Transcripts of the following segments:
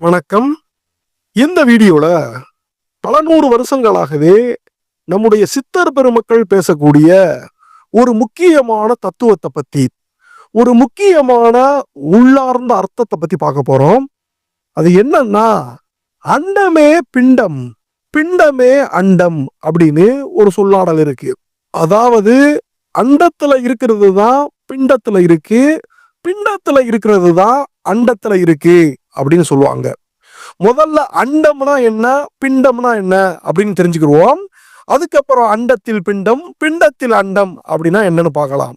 வணக்கம். இந்த வீடியோல பல நூறு வருஷங்களாகவே நம்முடைய சித்தர் பெருமக்கள் பேசக்கூடிய ஒரு முக்கியமான தத்துவத்தை பத்தி ஒரு முக்கியமான உள்ளார்ந்த அர்த்தத்தை பத்தி பார்க்க போறோம். அது என்னன்னா அண்டமே பிண்டம் பிண்டமே அண்டம் அப்படின்னு ஒரு சொல்லாடல் இருக்கு. அதாவது அண்டத்துல இருக்கிறது தான் பிண்டத்துல இருக்கு பிண்டத்துல இருக்கிறது தான் அண்டத்துல இருக்கு அப்படின்னு சொல்லுவாங்க. முதல்ல அண்டம்னா என்ன? பிண்டம்னா என்ன? அப்படின்னு தெரிஞ்சுக்கிடுவோம். அதுக்கப்புறம் அண்டத்தில் பிண்டம் பிண்டத்தில் அண்டம் அப்படின்னா என்னன்னு பார்க்கலாம்.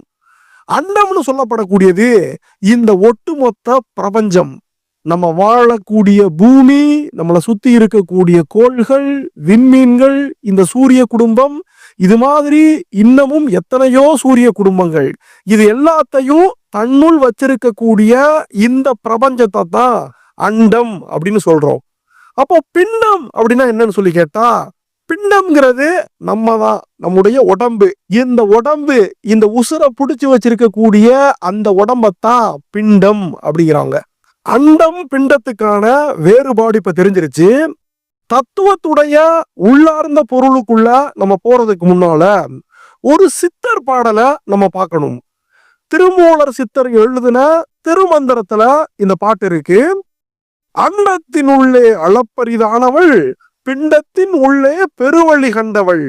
அண்டம்னு சொல்லப்படக்கூடியது இந்த ஒட்டுமொத்த பிரபஞ்சம். நம்ம வாழக்கூடிய பூமி நம்மளை சுத்தி இருக்கக்கூடிய கோள்கள் விண்மீன்கள் இந்த சூரிய குடும்பம் இது மாதிரி இன்னமும் எத்தனையோ சூரிய குடும்பங்கள். இது எல்லாத்தையும் தன்னுள் வச்சிருக்கக்கூடிய இந்த பிரபஞ்சத்தை தான் அண்டம் அப்படின்னு சொல்றோம். அப்போ பிண்டம் அப்படின்னா என்னன்னு சொல்லி கேட்டா பிண்டம்ங்கிறது நம்ம தான் நம்முடைய உடம்பு. இந்த உடம்பு இந்த உசுரை பிடிச்சி வச்சிருக்கக்கூடிய அந்த உடம்பத்தான் பிண்டம் அப்படிங்கிறாங்க. அண்டம் பிண்டத்துக்கான வேறுபாடு இப்ப தெரிஞ்சிருச்சு. தத்துவத்துடைய உள்ளார்ந்த பொருளுக்குள்ள நம்ம போறதுக்கு முன்னால ஒரு சித்தர் பாடலை நம்ம பார்க்கணும். திருமூலர் சித்தர் எழுதின திருமந்திரத்துல இந்த பாட்டு இருக்கு. அண்டத்தின் உள்ளே அளப்பரிதானவள் பிண்டத்தின் உள்ளே பெருவழி கண்டவள்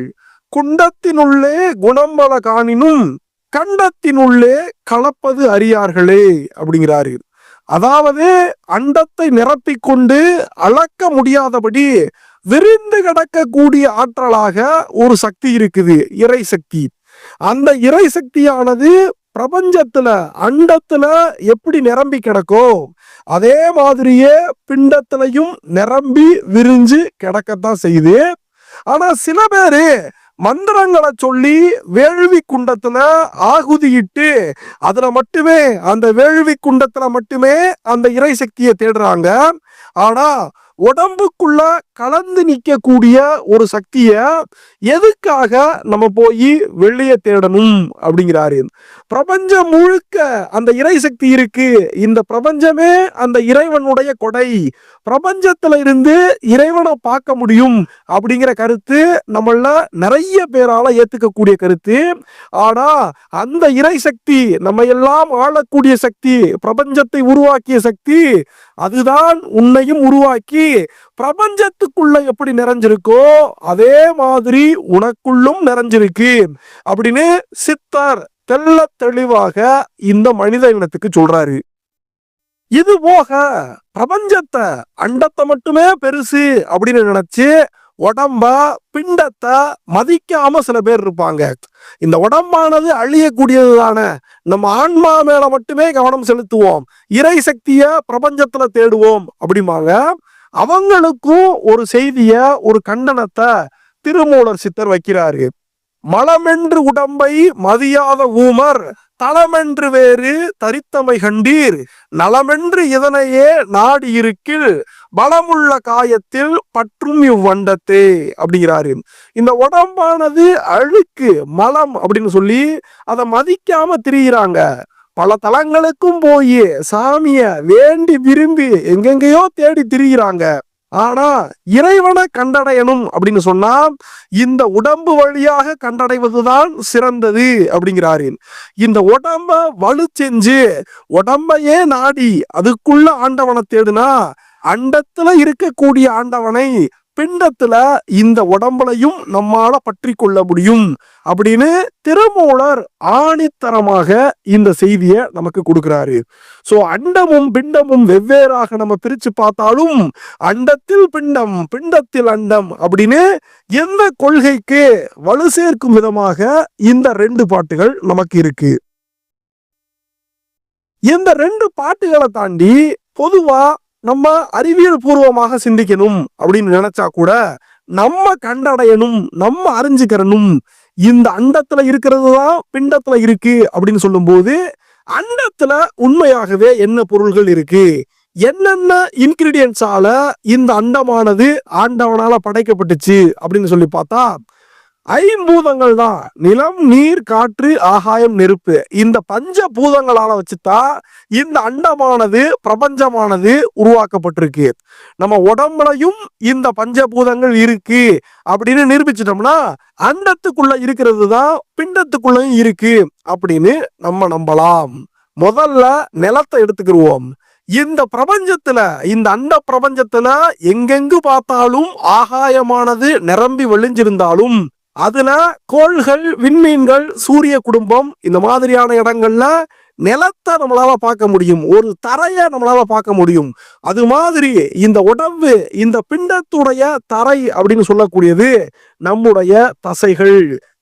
குண்டத்தின் உள்ளே குணம்பல காணினும் கண்டத்தின் உள்ளே கலப்பது அறியார்களே அப்படிங்கிறாரு. அதாவது அண்டத்தை நிரப்பிக் கொண்டு அளக்க முடியாதபடி விரிந்து கிடக்கக்கூடிய ஆற்றலாக ஒரு சக்தி இருக்குது இறை சக்தி. அந்த இறை சக்தியானது பிரபஞ்சத்துல அண்டத்துல எப்படி நிரம்பி கிடக்கோ அதே மாதிரியே பிண்டத்திலையும் நிரம்பி விரிஞ்சு கிடக்கத்தான் செய்யுது. ஆனா சில பேரு மந்திரங்களை சொல்லி வேள்வி குண்டத்துல ஆகுதியிட்டு அதுல மட்டுமே அந்த வேள்வி குண்டத்துல மட்டுமே அந்த இறை சக்தியை தேடுறாங்க. ஆனா உடம்புக்குள்ள கலந்து நிற்கக்கூடிய ஒரு சக்தியை எதுக்காக நம்ம போய் வெளியே தேடணும் அப்படிங்கிறாரு. பிரபஞ்சம் முழுக்க அந்த இறை சக்தி இருக்கு. இந்த பிரபஞ்சமே அந்த இறைவனுடைய கொடை. பிரபஞ்சத்துல இருந்து இறைவனை பார்க்க முடியும் அப்படிங்கிற கருத்து நம்மள நிறைய பேரால ஏத்துக்கக்கூடிய கருத்து. ஆனா அந்த இறை சக்தி நம்ம எல்லாம் ஆளக்கூடிய சக்தி பிரபஞ்சத்தை உருவாக்கிய சக்தி அதுதான் உன்னையும் உருவாக்கி பிரபஞ்சத்துக்குள்ள எப்படி நிறைஞ்சிருக்கோ அதே மாதிரி உனக்குள்ளும் நிறைஞ்சிருக்கு அப்படின்னு சித்தர் தெல்ல தெளிவாக இந்த மனித இனத்துக்கு சொல்றாரு. இது போக பிரபஞ்சத்தை அண்டத்தை மட்டுமே பெருசு அப்படின்னு நினைச்சு உடம்ப பிண்டத்தை மதிக்காம சில பேர் இருப்பாங்க. இந்த உடம்பானது அழியக்கூடியது தானே. நம்ம ஆன்மா மேல மட்டுமே கவனம் செலுத்துவோம். இறை சக்திய பிரபஞ்சத்துல தேடுவோம் அப்படிம்பாங்க. அவங்களுக்கும் ஒரு செய்திய ஒரு கண்டனத்தை திருமூலர் சித்தர் வைக்கிறாரு. மலமென்று உடம்பை மதியாத ஊமர் தளமென்று வேறு தரித்தமை கண்டீர். நலமென்று இதனையே நாடி இருக்கில் பலமுள்ள காயத்தில் பற்றும் இவ்வண்டத்தே அப்படிங்கிறாரு. இந்த உடம்பானது அழுக்கு மலம் அப்படின்னு சொல்லி அதை மதிக்காம திரியிறாங்க. பல தலங்களுக்கும் போய் சாமிய வேண்டி விரும்பி எங்கெங்கேயோ தேடி திரிகிறாங்க. ஆனா இறைவனை கண்டடையணும் அப்படின்னு சொன்னா இந்த உடம்பு வழியாக கண்டடைவதுதான் சிறந்தது அப்படிங்கிறாரு இந்த உடம்ப வலு செஞ்சு உடம்பையே நாடி அதுக்குள்ள ஆண்டவனை தேடுனா அண்டத்துல இருக்கக்கூடிய ஆண்டவனை பிண்டத்துல இந்த உடம்புலையும் நம்மால பற்றி கொள்ள முடியும் அப்படின்னு திருமூலர் ஆணித்தரமாக இந்த செய்தியை நமக்கு கொடுக்கிறாரு. சோ அண்டமும் பிண்டமும் வெவ்வேறாக நம்ம பிரிச்சு பார்த்தாலும் அண்டத்தில் பிண்டம் பிண்டத்தில் அண்டம் அப்படின்னு எந்த கொள்கைக்கு வலு சேர்க்கும் விதமாக இந்த ரெண்டு பாட்டுகள் நமக்கு இருக்கு. இந்த ரெண்டு பாட்டுகளை தாண்டி பொதுவா நம்ம அறிவியல் பூர்வமாக சிந்திக்கணும் அப்படின்னு நினைச்சா கூட நம்ம கண்டடையணும் நம்ம அறிஞ்சுக்கிறணும். இந்த அண்டத்துல இருக்கிறது தான் பிண்டத்துல இருக்கு அப்படின்னு சொல்லும்போது அண்டத்துல உண்மையாகவே என்ன பொருள்கள் இருக்கு? என்னென்ன இன்கிரீடியன்ஸால இந்த அண்டமானது ஆண்டவனால படைக்கப்பட்டுச்சு அப்படின்னு சொல்லி பார்த்தா ஐம்பூதங்கள் தான். நிலம் நீர் காற்று ஆகாயம் நெருப்பு. இந்த பஞ்ச பூதங்களால வச்சுதான் இந்த அண்டமானது பிரபஞ்சமானது உருவாக்கப்பட்டிருக்கு. நம்ம உடம்புலையும் இந்த பஞ்சபூதங்கள் இருக்கு அப்படின்னு நிரூபிச்சிட்டோம்னா அண்டத்துக்குள்ள இருக்கிறது தான் பிண்டத்துக்குள்ளயும் இருக்கு அப்படின்னு நம்ம நம்பலாம். முதல்ல நிலத்தை எடுத்துக்கிருவோம். இந்த பிரபஞ்சத்துல இந்த அண்ட பிரபஞ்சத்துல எங்கெங்கு பார்த்தாலும் ஆகாயமானது நிரம்பி வழிஞ்சிருந்தாலும் அதுல கோள்கள் விண்மீன்கள் சூரிய குடும்பம் இந்த மாதிரியான இடங்கள்ல நிலத்தை நம்மளால பார்க்க முடியும். ஒரு தரையை நம்மளால பார்க்க முடியும். அது மாதிரி இந்த உடம்பு இந்த பிண்டத்துடைய தரை அப்படின்னு சொல்லக்கூடியது நம்முடைய தசைகள்.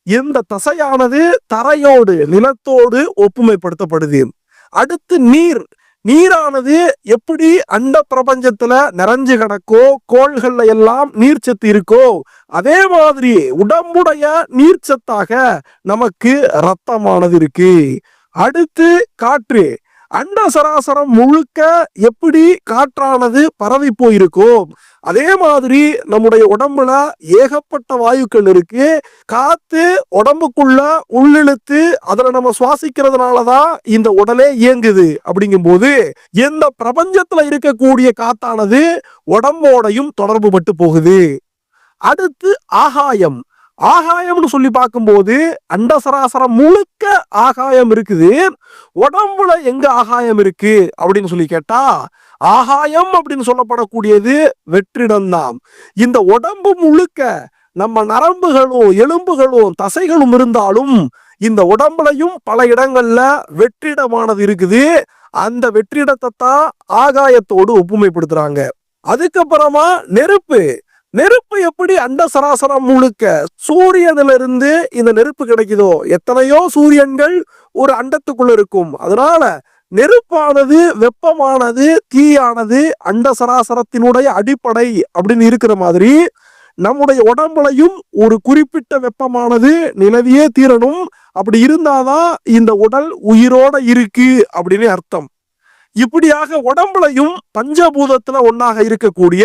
இந்த தசையானது தரையோடு நிலத்தோடு ஒப்புமைப்படுத்தப்படுது. அடுத்து நீர். நீரானது எப்படி அண்ட பிரபஞ்சத்துல நிறைஞ்சு கிடக்கோ கோள்கள்ல எல்லாம் நீர்ச்சத்து இருக்கோ அதே மாதிரி உடம்புடைய நீர்ச்சத்தாக நமக்கு ரத்தமானது இருக்கு. அடுத்து காற்று. அண்ட சராசரம் முழுக்க எப்படி காற்றானது பரவி போயிருக்கும்? அதே மாதிரி நம்முடைய உடம்புல ஏகப்பட்ட வாயுக்கள் இருக்கு. காத்து உடம்புக்குள்ள உள்ளிழுத்து அதுல நம்ம சுவாசிக்கிறதுனாலதான் இந்த உடலே இயங்குது. அப்படிங்கும்போது இந்த பிரபஞ்சத்துல இருக்கக்கூடிய காத்தானது உடம்போடையும் தொடர்பு பட்டு போகுது. அடுத்து ஆகாயம். ஆகாயம்னு சொல்லி பார்க்கும்போது அண்டசராசரம் முழுக்க ஆகாயம் இருக்குது. உடம்புல எங்க ஆகாயம் இருக்கு? அப்படின்னு சொல்லி கேட்டா ஆகாயம் அப்படின்னு சொல்லப்படக்கூடியது வெற்றிடம்தான் இந்த உடம்பு முழுக்க நம்ம நரம்புகளும் எலும்புகளும் தசைகளும் இருந்தாலும் இந்த உடம்புலையும் பல இடங்கள்ல வெற்றிடமானது இருக்குது. அந்த வெற்றிடத்தை தான் ஆகாயத்தோடு ஒப்புமைப்படுத்துறாங்க. அதுக்கப்புறமா நெருப்பு. நெருப்பு எப்படி அண்ட சராசரம் முழுக்க சூரியனிலிருந்து இருந்து இந்த நெருப்பு கிடைக்குதோ? எத்தனையோ சூரியன்கள் ஒரு அண்டத்துக்குள்ள இருக்கும். அதனால நெருப்பானது வெப்பமானது தீயானது அண்ட சராசரத்தினுடைய அடிப்படை அப்படின்னு இருக்கிற மாதிரி நம்முடைய உடம்புலையும் ஒரு குறிப்பிட்ட வெப்பமானது நிலவியே தீரணும். அப்படி இருந்தாதான் இந்த உடல் உயிரோட இருக்கு அப்படின்னு அர்த்தம். இப்படியாக உடம்புலையும் பஞ்சபூதத்துல ஒன்னாக இருக்கக்கூடிய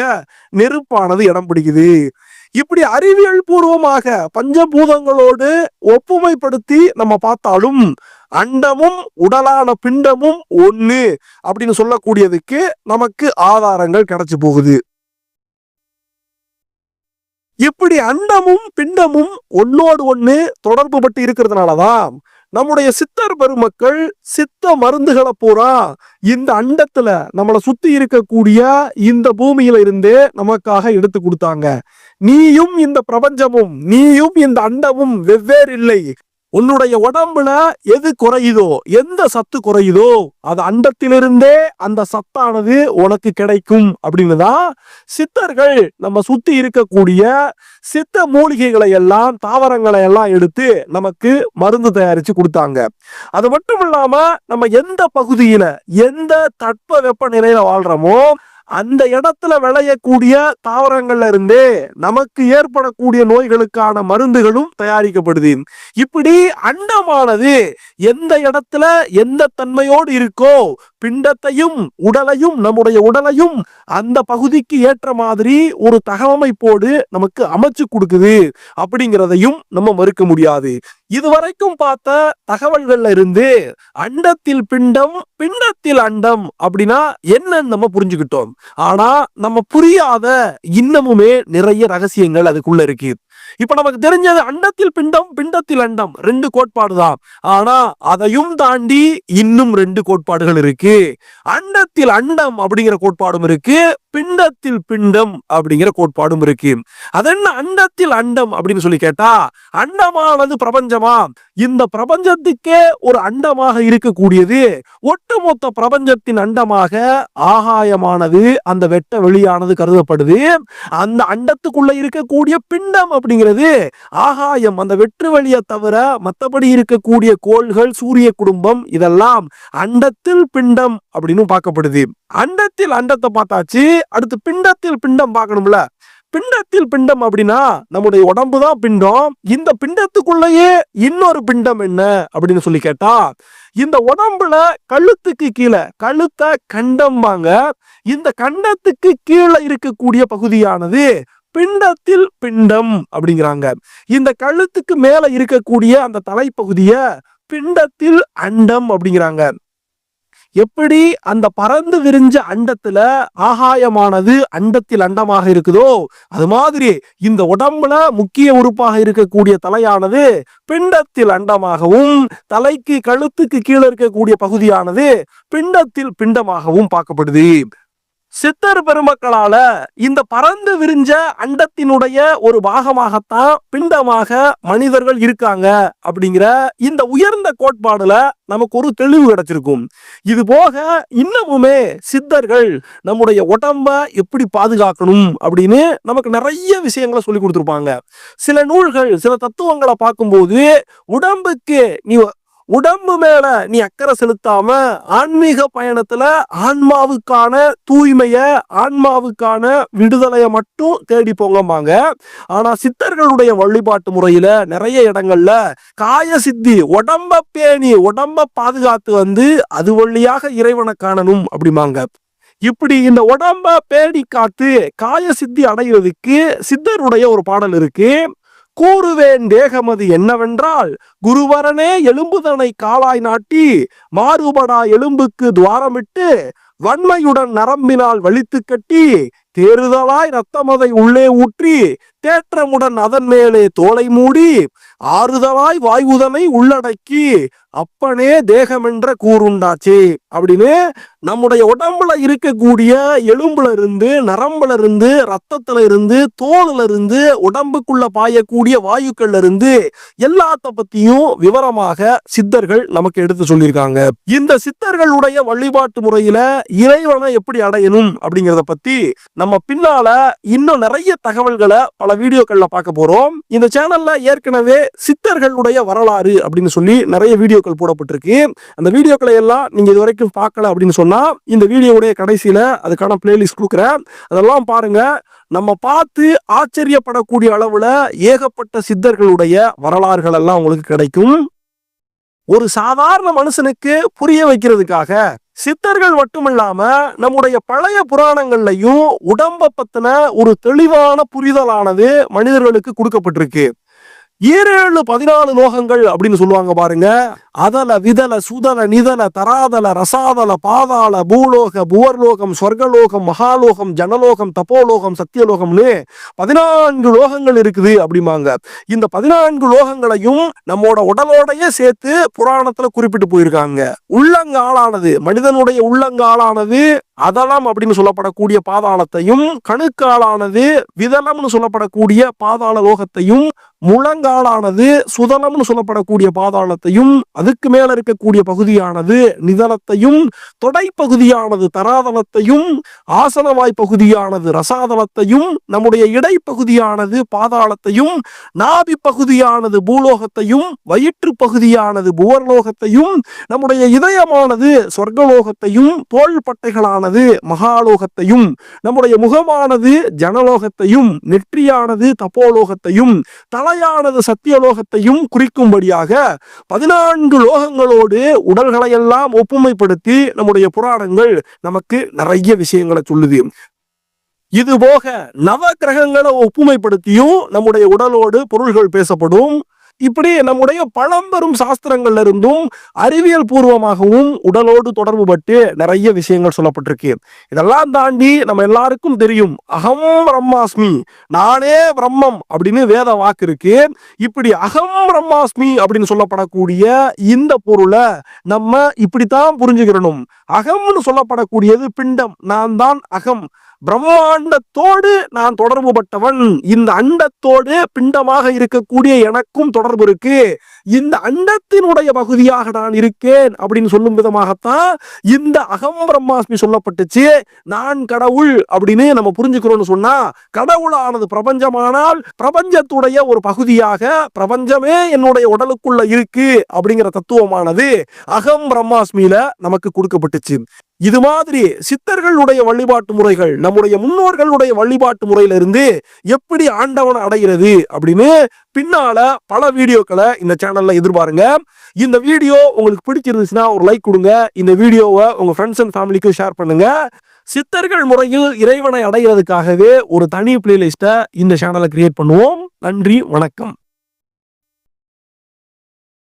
நெருப்பானது இடம் பிடிக்குது. இப்படி அறிவியல் பூர்வமாக பஞ்சபூதங்களோடு ஒப்புமைப்படுத்தி நம்ம பார்த்தாலும் அண்டமும் உடலான பிண்டமும் ஒன்று அப்படின்னு சொல்லக்கூடியதுக்கு நமக்கு ஆதாரங்கள் கிடைச்சு போகுது. இப்படி அண்டமும் பிண்டமும் ஒன்னோடு ஒண்ணு தொடர்பு பட்டு இருக்கிறதுனாலதான் நம்முடைய சித்தர் பெருமக்கள் சித்த மருந்துகளை பூரா இந்த அண்டத்துல நம்மளை சுத்தி இருக்கக்கூடிய இந்த பூமியில இருந்தே நமக்காக எடுத்து கொடுத்தாங்க. நீயும் இந்த பிரபஞ்சமும் நீயும் இந்த அண்டமும் வெவ்வேறு இல்லை உன்னுடைய உடம்புல எது குறையுதோ எந்த சத்து குறையுதோ அது அண்டத்திலிருந்தே அந்த சத்தானது உனக்கு கிடைக்கும் அப்படின்னு தான் சித்தர்கள் நம்ம சுத்தி இருக்கக்கூடிய சித்த மூலிகைகளை எல்லாம் தாவரங்களை எல்லாம் எடுத்து நமக்கு மருந்து தயாரிச்சு கொடுத்தாங்க. அது மட்டும் இல்லாம நம்ம எந்த பகுதியில எந்த தட்ப வெப்ப நிலையில வாழ்றோமோ அந்த இடத்துல விளையக்கூடிய தாவரங்கள்ல இருந்தே நமக்கு ஏற்படக்கூடிய நோய்களுக்கான மருந்துகளும் தயாரிக்கப்படுது. இப்படி அண்டமானது எந்த இடத்துல எந்த தன்மையோடு இருக்கோ பிண்டத்தையும் உடலையும் நம்முடைய உடலையும் அந்த பகுதிக்கு ஏற்ற மாதிரி ஒரு தகவமைப்போடு நமக்கு அமைச்சு கொடுக்குது. அப்படிங்கிறதையும் நம்ம மறுக்க முடியாது. இதுவரைக்கும் பார்த்த தகவல்கள்ல இருந்து அண்டத்தில் பிண்டம் பிண்டத்தில் அண்டம் அப்படின்னா என்னன்னு நம்ம புரிஞ்சுக்கிட்டோம். ஆனா நம்ம புரியாத இன்னமுமே நிறைய ரகசியங்கள் அதுக்குள்ள இருக்கு. இப்ப நமக்கு தெரிஞ்சது அண்டத்தில் பிண்டம் பிண்டத்தில் அண்டம் ரெண்டு கோட்பாடு தான் ஆனா அதையும் தாண்டி இன்னும் ரெண்டு கோட்பாடுகள் இருக்கு. அண்டத்தில் அண்டம் அப்படிங்கிற கோட்பாடும் இருக்கு பிண்டத்தில் பிண்டம் அப்படிங்கிற கோட்பாடும் இருக்கு. அது என்ன அண்டத்தில் அண்டம் அப்படின்னு சொல்லி கேட்டா அண்டமானது பிரபஞ்சமா? இந்த பிரபஞ்சத்துக்கே ஒரு அண்டமாக இருக்கக்கூடியது ஒட்டுமொத்த பிரபஞ்சத்தின் அண்டமாக ஆகாயமானது அந்த வெட்ட வெளியானது கருதப்படுது. அந்த அண்டத்துக்குள்ள இருக்கக்கூடிய பிண்டம் அப்படிங்கிற அப்படிங்கிறது ஆகாயம். அந்த வெற்று வழியை தவிர மற்றபடி இருக்கக்கூடிய கோள்கள் சூரிய குடும்பம் இதெல்லாம் அண்டத்தில் பிண்டம் அப்படின்னு பார்க்கப்படுது. அண்டத்தில் அண்டத்தை பார்த்தாச்சு. அடுத்து பிண்டத்தில் பிண்டம் பார்க்கணும்ல. பிண்டத்தில் பிண்டம் அப்படின்னா நம்முடைய உடம்பு தான் பிண்டம். இந்த பிண்டத்துக்குள்ளேயே இன்னொரு பிண்டம் என்ன அப்படின்னு சொல்லி கேட்டா இந்த உடம்புல கழுத்துக்கு கீழே கழுத்தை கண்டம்பாங்க இந்த கண்டத்துக்கு கீழே இருக்கக்கூடிய பகுதியானது பிண்டத்தில் பிண்டம் அப்படிங்கிறாங்க. இந்த கழுத்துக்கு மேல இருக்கக்கூடிய அந்த தலைப்பகுதிய பிண்டத்தில் அண்டம் அப்படிங்கிறாங்க. எப்படி அந்த பறந்து விரிஞ்ச அண்டத்துல ஆகாயமானது அண்டத்தில் அண்டமாக இருக்குதோ அது மாதிரி இந்த உடம்புல முக்கிய உறுப்பாக இருக்கக்கூடிய தலையானது பிண்டத்தில் அண்டமாகவும் தலைக்கு கழுத்துக்கு கீழே இருக்கக்கூடிய பகுதியானது பிண்டத்தில் பிண்டமாகவும் பார்க்கப்படுது. சித்தர் பெருமக்களால இந்த பறந்து விரிஞ்ச அண்டத்தினுடைய ஒரு பாகமாகத்தான் பிண்டமாக மனிதர்கள் இருக்காங்க அப்படிங்கிற இந்த உயர்ந்த கோட்பாடுல நமக்கு ஒரு தெளிவு கிடைச்சிருக்கும். இது போக இன்னமுமே சித்தர்கள் நம்முடைய உடம்ப எப்படி பாதுகாக்கணும் அப்படின்னு நமக்கு நிறைய விஷயங்களை சொல்லி கொடுத்துருப்பாங்க. சில நூல்கள் சில தத்துவங்களை பார்க்கும்போது உடம்புக்கு நீ உடம்பு மேல நீ அக்கறை செலுத்தாம ஆன்மீக பயணத்துல ஆன்மாவுக்கான தூய்மைய ஆன்மாவுக்கான விடுதலைய மட்டும் தேடி போங்கம்பாங்க. ஆனா சித்தர்களுடைய வழிபாட்டு முறையில நிறைய இடங்கள்ல காய சித்தி உடம்ப பேணி உடம்ப பாதுகாத்து வந்து அது வழியாக இறைவனை காணணும் அப்படிம்பாங்க. இப்படி இந்த உடம்ப பேடி காத்து காய சித்தி அடைகிறதுக்கு சித்தருடைய ஒரு பாடல் இருக்கு. கூறுவேன் தேகமது என்னவென்றால் குருவரனே எலும்புதனை காலாய் நாட்டி மாறுபடா எலும்புக்கு துவாரமிட்டு வன்மையுடன் நரம்பினால் வலித்து கட்டி தேறுதலாய் ரத்தமதை உள்ளே ஊற்றி தேற்றமுடன் அதன் மேலே தோலை மூடி ஆறுதலாய் வாயுதனை உள்ளடக்கி அப்பனே தேகமென்ற கூறுண்டாச்சு அப்படின்னு நம்முடைய உடம்புல இருக்கக்கூடிய எலும்புல இருந்து நரம்புல இருந்து ரத்தத்துல இருந்து தோலுல இருந்து உடம்புக்குள்ள பாயக்கூடிய வாயுக்கள்ல இருந்து எல்லாத்த பத்தியும் விவரமாக சித்தர்கள் நமக்கு எடுத்து சொல்லியிருக்காங்க. இந்த சித்தர்களுடைய வழிபாட்டு முறையில இறைவனை எப்படி அடையணும் அப்படிங்கிறத பத்தி நம்ம பின்னால இன்னும் நிறைய தகவல்களை பல வீடியோக்கள்ல பார்க்க போறோம். இந்த சேனல்ல ஏற்கனவே சித்தர்களுடைய வரலாறு அப்படின்னு சொல்லி நிறைய வீடியோக்கள் போடப்பட்டிருக்கு. அந்த வீடியோக்களை எல்லாம் நீங்க இது வரைக்கும் பார்க்கல அப்படின்னு சொன்னா இந்த வீடியோவுடைய கடைசியில அதுக்கான பிளேலிஸ்ட் கொடுக்குறேன். அதெல்லாம் பாருங்க. நம்ம பார்த்து ஆச்சரியப்படக்கூடிய அளவுல ஏகப்பட்ட சித்தர்களுடைய வரலாறுகள் எல்லாம் உங்களுக்கு கிடைக்கும். ஒரு சாதாரண மனுஷனுக்கு புரிய வைக்கிறதுக்காக சித்தர்கள் மட்டுமில்லாம நம்முடைய பழைய புராணங்கள்லையும் உடம்ப பத்தின ஒரு தெளிவான புரிதலானது மனிதர்களுக்கு கொடுக்கப்பட்டிருக்கு. ஏழு பதினாலு லோகங்கள் அப்படின்னு சொல்லுவாங்க பாருங்க. அதல விதல சுதல நிதல தராதல ரசாதல பாதாள பூலோக புவர்லோகம் சொர்க்கலோகம் மகாலோகம் ஜனலோகம் தப்போலோகம் சத்தியலோகம்னு பதினான்கு லோகங்கள் இருக்குது அப்படிம்பாங்க. இந்த பதினான்கு லோகங்களையும் நம்மோட உடலோடைய சேர்த்து புராணத்துல குறிப்பிட்டு போயிருக்காங்க. உள்ளங்காலானது மனிதனுடைய உள்ளங்காலானது அதலம் அப்படின்னு சொல்லப்படக்கூடிய பாதாளத்தையும் கணுக்காலானது விதலம்னு சொல்லப்படக்கூடிய பாதாள லோகத்தையும் முழங்காலானது சுதலம்னு சொல்லப்படக்கூடிய பாதாளத்தையும் அதுக்கு மேல இருக்கக்கூடிய பகுதியானது நிதலத்தையும் தொடைப்பகுதியானது தராதலத்தையும் ஆசனவாய் பகுதியானது ரசாதலத்தையும் நம்முடைய இடைப்பகுதியானது பாதாளத்தையும் நாபி பகுதியானது பூலோகத்தையும் வயிற்று பகுதியானது புவர்லோகத்தையும் நம்முடைய இதயமானது சொர்க்கலோகத்தையும் தோள் பட்டைகளானது மகாலோகத்தையும் நம்முடைய முகமானது ஜனலோகத்தையும் நெற்றியானது தப்போலோகத்தையும் தலையானது சத்தியலோகத்தையும் குறிக்கும்படியாக பதினான்கு லோகங்களோடு உடல்களையெல்லாம் ஒப்புமைப்படுத்தி நம்முடைய புராணங்கள் நமக்கு நிறைய விஷயங்களை சொல்லுது. இது போக நவ கிரகங்களை ஒப்புமைப்படுத்தியும் நம்முடைய உடலோடு பொருள்கள் பேசப்படும். இப்படி நம்முடைய பழம்பெரும் சாஸ்திரங்கள்ல இருந்தும் அறிவியல் பூர்வமாகவும் உடலோடு தொடர்பு பட்டு நிறைய விஷயங்கள் சொல்லப்பட்டிருக்கு. இதெல்லாம் தாண்டி நம்ம எல்லாருக்கும் தெரியும் அகம் பிரம்மாஸ்மி நானே பிரம்மம் அப்படின்னு வேத வாக்கு இருக்கு. இப்படி அகம் பிரம்மாஸ்மி அப்படின்னு சொல்லப்படக்கூடிய இந்த பொருளை நம்ம இப்படித்தான் புரிஞ்சுக்கிறணும். அகம்னு சொல்லப்படக்கூடியது பிண்டம் நான் தான் அகம். பிரம்மாண்டத்தோடு நான் தொடர்பு பட்டவன் இந்த அண்டத்தோடு பிண்டமாக இருக்கக்கூடிய எனக்கும் தொடர்பு இருக்கு. இந்த அண்டத்தினுடைய பகுதியாக நான் இருக்கேன் அப்படின்னு சொல்லும் விதமாகத்தான் இந்த அகம் பிரம்மாஸ்மி சொல்லப்பட்டுச்சு. நான் கடவுள் அப்படின்னு நம்ம புரிஞ்சுக்கிறோம்னு சொன்னா கடவுளானது பிரபஞ்சமானால் பிரபஞ்சத்துடைய ஒரு பகுதியாக பிரபஞ்சமே என்னுடைய உடலுக்குள்ள இருக்கு அப்படிங்கிற தத்துவமானது அகம் பிரம்மாஸ்மியில நமக்கு கொடுக்கப்பட்டுச்சு. இது மாதிரி சித்தர்களுடைய வழிபாட்டு முறைகள் நம்முடைய முன்னோர்களுடைய வழிபாட்டு முறையில இருந்து எப்படி ஆண்டவன் அடைகிறது அப்படின்னு பின்னால பல வீடியோக்களை இந்த சேனல்ல எதிர்பாருங்க. இந்த வீடியோ உங்களுக்கு பிடிச்சிருந்துச்சுன்னா ஒரு லைக் கொடுங்க. இந்த வீடியோவை உங்க ஃப்ரெண்ட்ஸ் அண்ட் ஃபேமிலிக்கும் ஷேர் பண்ணுங்க. சித்தர்கள் முறையில் இறைவனை அடைகிறதுக்காகவே ஒரு தனி பிளேலிஸ்ட்டை இந்த சேனலை கிரியேட் பண்ணுவோம். நன்றி வணக்கம்.